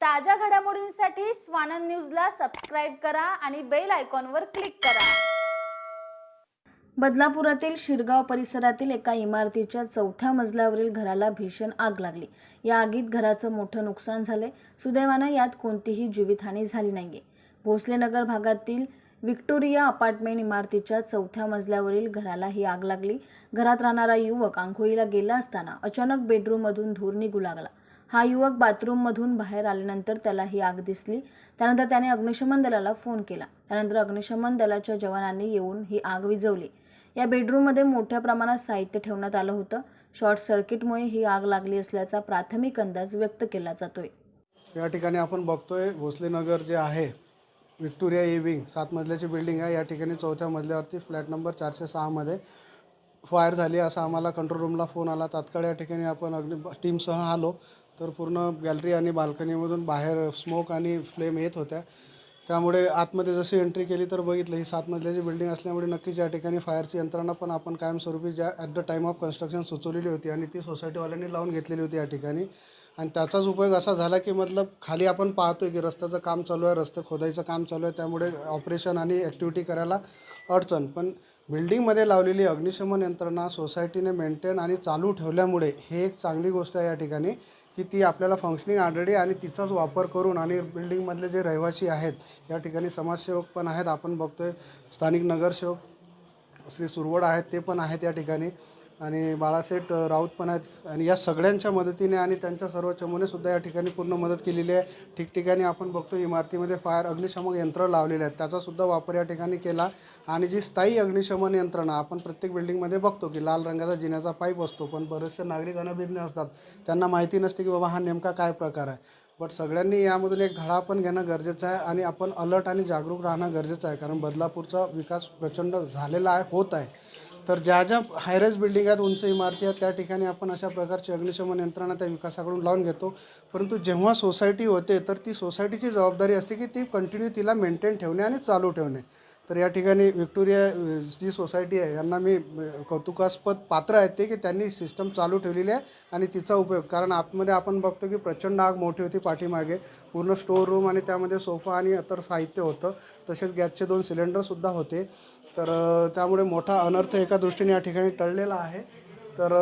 ताज्या घडामोडींसाठी स्वानंद न्यूजला सबस्क्राईब करा आणि बेल आयकॉनवर क्लिक करा. बदलापुरातील शिरगाव परिसरातील एका इमारतीच्या चौथ्या मजल्यावरील घराला भीषण आग लागली. या आगीत घराचं मोठं नुकसान झाले सुदैवानं यात कोणतीही जीवितहानी झाली नाहीये. भोसलेनगर भागातील विक्टोरिया अपार्टमेंट इमारतीच्या चौथ्या मजल्यावरील घराला ही आग लागली. घरात राहणारा युवक आंघोळीला गेला असताना अचानक बेडरूममधून धूर निघू लागला. हा युवक बाथरूममधून बाहेर आल्यानंतर त्याला ही आग दिसली. त्यानंतर त्याने अग्निशमन दलाला फोन केला. त्यानंतर अग्निशमन दलाच्या जवानांनी येऊन ही आग विझवली. या बेडरूममध्ये मोठ्या प्रमाणात साहित्य ठेवण्यात आलं होतं. शॉर्ट सर्किटमुळे ही आग लागली असल्याचा प्राथमिक अंदाज व्यक्त केला जातोय. या ठिकाणी आपण बघतोय भोसलेनगर जे आहे विक्टोरिया ए विंग सात मजल्याची बिल्डिंग आहे. या ठिकाणी चौथ्या मजल्यावरती फ्लॅट नंबर चारशे सहामध्ये फायर झाली. असा आम्हाला कंट्रोल रूमला फोन आला. तात्काळ या ठिकाणी आपण अग्नि टीमसह आलो. तर पूर्ण गॅलरी आणि बाल्कनीमधून बाहेर स्मोक आणि फ्लेम येत होत्या. त्यामुळे आतमध्ये जशी एंट्री केली तर बघितलं ही सात मजल्याची बिल्डिंग असल्यामुळे नक्कीच या ठिकाणी फायरची यंत्रणा पण आपण कायमस्वरूपी ज्या at the time of construction सुचवलेली होती आणि ती सोसायटीवाल्यांनी लावून घेतलेली होती या ठिकाणी. आणि त्याचाच उपयोग असा झाला की मतलब खाली आपण पाहतोय की रस्त्याचं काम चालू आहे रस्ते खोदायचं काम चालू आहे त्यामुळे ऑपरेशन आणि ॲक्टिव्हिटी करायला अडचण. पण बिल्डिंगमध्ये लावलेली अग्निशमन यंत्रणा सोसायटीने मेंटेन आणि चालू ठेवल्यामुळे हे एक चांगली गोष्ट आहे या ठिकाणी की ती आपल्याला फंक्शनिंग ऑलरेडी आणि तिचाच वापर करून आणि बिल्डिंगमधले जे रहिवासी आहेत या ठिकाणी समाजसेवक पण आहेत. आपण बघतोय स्थानिक नगरसेवक श्री सुरवड आहेत ते पण आहेत या ठिकाणी. आणि बाळासेठ राऊत पण आहेत. आणि या सगळ्यांच्या मदतीने आणि त्यांच्या सर्व चमूने सुद्धा या ठिकाणी पूर्ण मदत केलेली आहे. ठिकठिकाणी आपण बघतो इमारतीमध्ये फायर अग्निशमक यंत्र लावलेले आहेत. त्याचा सुद्धा वापर या ठिकाणी केला. आणि जी स्थायी अग्निशमन यंत्रणा आपण प्रत्येक बिल्डिंगमध्ये बघतो की लाल रंगाचा जिन्याचा पाईप असतो पण बरेचसे नागरिक अनभिज्ञ असतात. त्यांना माहिती नसते की बाबा हा नेमका काय प्रकार आहे. बट सगळ्यांनी यामधून एक धडा पण घेणं गरजेचं आहे आणि आपण अलर्ट आणि जागरूक राहणं गरजेचं आहे. कारण बदलापूरचा विकास प्रचंड झालेला आहे होत आहे. तर ज्या ज्या हायरेज बिल्डिंग आहेत उंच इमारती आहेत त्या ठिकाणी आपण अशा प्रकारची अग्निशमन यंत्रणा त्या विकासाकडून लावून घेतो. परंतु जेव्हा सोसायटी होते तर ती सोसायटीची जबाबदारी असते की ती कंटिन्यू तिला मेंटेन ठेवणे आणि चालू ठेवणे. तर या ठिकाणी विक्टोरिया जी सोसायटी आहे यांना मी कौतुकास्पद पात्र आहेत ते की त्यांनी सिस्टम चालू ठेवलेली आहे आणि तिचा उपयोग कारण आतमध्ये आपण बघतो की प्रचंड आग मोठी होती पाठीमागे. पूर्ण स्टोअर रूम आणि त्यामध्ये सोफा आणि इतर साहित्य होतं. तसेच गॅसचे दोन सिलेंडरसुद्धा होते. तर त्यामुळे मोठा अनर्थ एका दृष्टीने या ठिकाणी टळलेला आहे. तर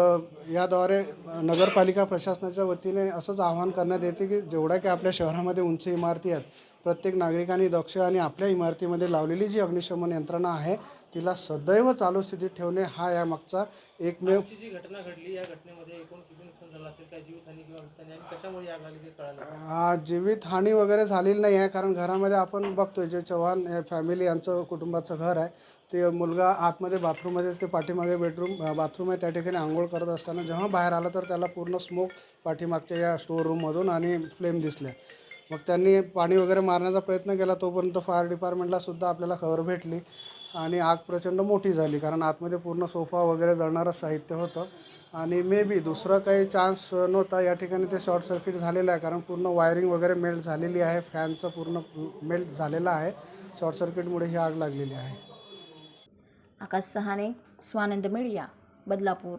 याद्वारे नगरपालिका प्रशासनाच्या वतीने असंच आवाहन करण्यात येते की जेवढ्या की आपल्या शहरामध्ये उंच इमारती आहेत प्रत्येक नागरिकांनी दक्ष आणि आपल्या इमारतीमध्ये लावलेली जी अग्निशमन यंत्रणा आहे तिला सदैव चालू स्थितीत ठेवणे हा यामागचा एकमेव जी घटना घडली या घटनेमध्ये एकूण किती नुकसान झालं असेल? काय जीवितहानी किंवा वित्तहानी आणि कशामुळे आग लागली ते कळालं नाही. हा, जीवितहानी वगैरे झालेली नाही आहे कारण घरामध्ये आपण बघतोय जे चव्हाण हे फॅमिली यांचं कुटुंबाचं घर आहे ते मुलगा आतमध्ये बाथरूममध्ये ते पाठीमागे बेडरूम बाथरूम आहे त्या ठिकाणी आंघोळ करत असताना जेव्हा बाहेर आला तर त्याला पूर्ण स्मोक पाठीमागच्या या स्टोअर रूममधून आणि फ्लेम दिसल्या मग त्यांनी पाणी वगैरे मारण्याचा प्रयत्न केला तोपर्यंत फायर डिपार्टमेंटला सुद्धा आपल्याला खबर भेटली आणि आग प्रचंड मोठी झाली कारण आतमध्ये पूर्ण सोफा वगैरे जळणारं साहित्य होतं. आणि मे बी दुसरं काही चान्स नव्हता या ठिकाणी ते शॉर्ट सर्किट झालेलं आहे कारण पूर्ण वायरिंग वगैरे मेल्ट झालेली आहे फॅनचं पूर्ण मेल्ट झालेलं आहे. शॉर्ट सर्किटमुळे ही आग लागलेली आहे. आकाश सहाने स्वानंद मीडिया बदलापूर.